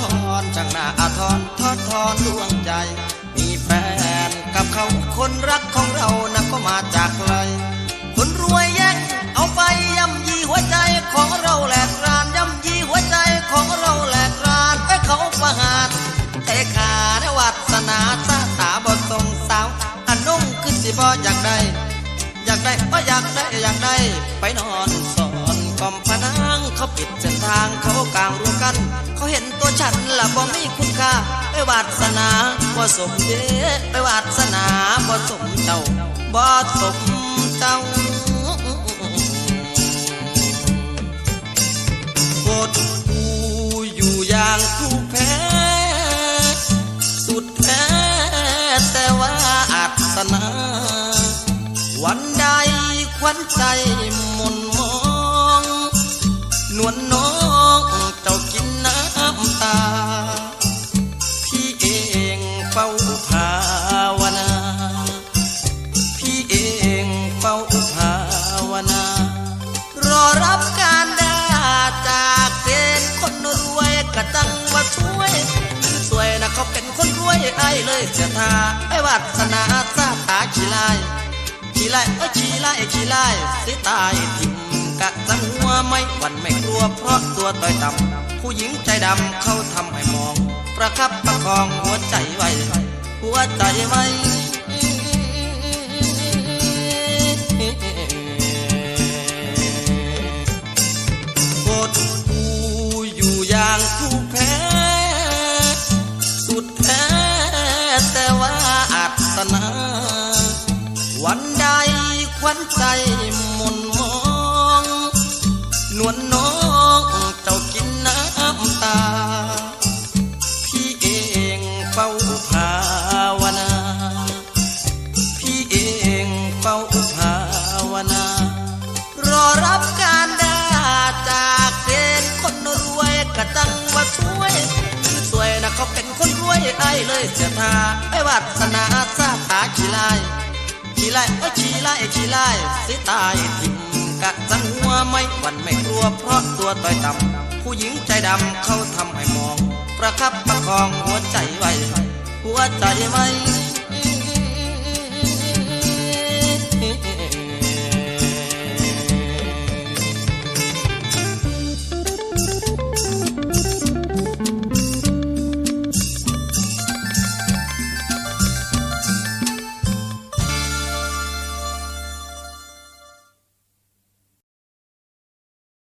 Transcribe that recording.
ครช่างน่าอาทรทอดทอนดวงใจมีแฟนกับเขาคนรักของเรานะก็มาจากไกลคนรวยแย่งเอาไป ขาณวัสนาตาตาบอสมสาวอันนุ่งขึ้นสิบออยากได้ อยากได้ก็อยากได้อยากได้ ไปนอนสอนกอมพนังเขาปิดเส้นทางเขากลางรวมกัน เขาเห็นตัวฉันละบ่มีคุณค่าไปวาสนาบ่สมเดไปวาส ควันใจหมุนมอง นวลน้องเจ้ากินน้ำตา พี่เองเฝ้าภาวนา พี่เองเฝ้าภาวนา รอรับการดาจากเกณฑ์คนรวยกระตังว่าช่วยสวยนะเขาเป็นคนรวยไอ้เลยเสียทาไอ้วัสนาซาตาขี้ลาย ขี้ลายเอ้ยขี้ลายขี้ลายสิตายทิมกะจังหัวไม่หวั่นไม่กลัวเพราะตัวต่อยต่ำผู้หญิงใจดำเขาทำให้มอง ประคับประคองหัวใจไว้ หัวใจไว้โปรดกูอยู่อย่างผู้แพ้สุดแท้แต่ว่าอาสนาวั นใดควันใจหมุนมอง นวลน้องเจ้ากินน้ำตา พี่เองเฝ้าภาวนา พี่เองเฝ้าภาวนา รอรับการดาจากเกณฑ์คนรวยกระตังว่าช่วยสวยนะเขาเป็นคนรวยไอ้เลยเสียทาไอ้วัสนาซาตาขี้ลาย ขี้ลายเอ้ยขี้ลายขี้ลายสิตายทิ่มกะจังหัวไม่หวั่นไม่กลัวเพราะตัวต่อยต่ำผู้หญิงใจดำเขาทำให้มอง ประคับประคองหัวใจไว้หัวใจไว้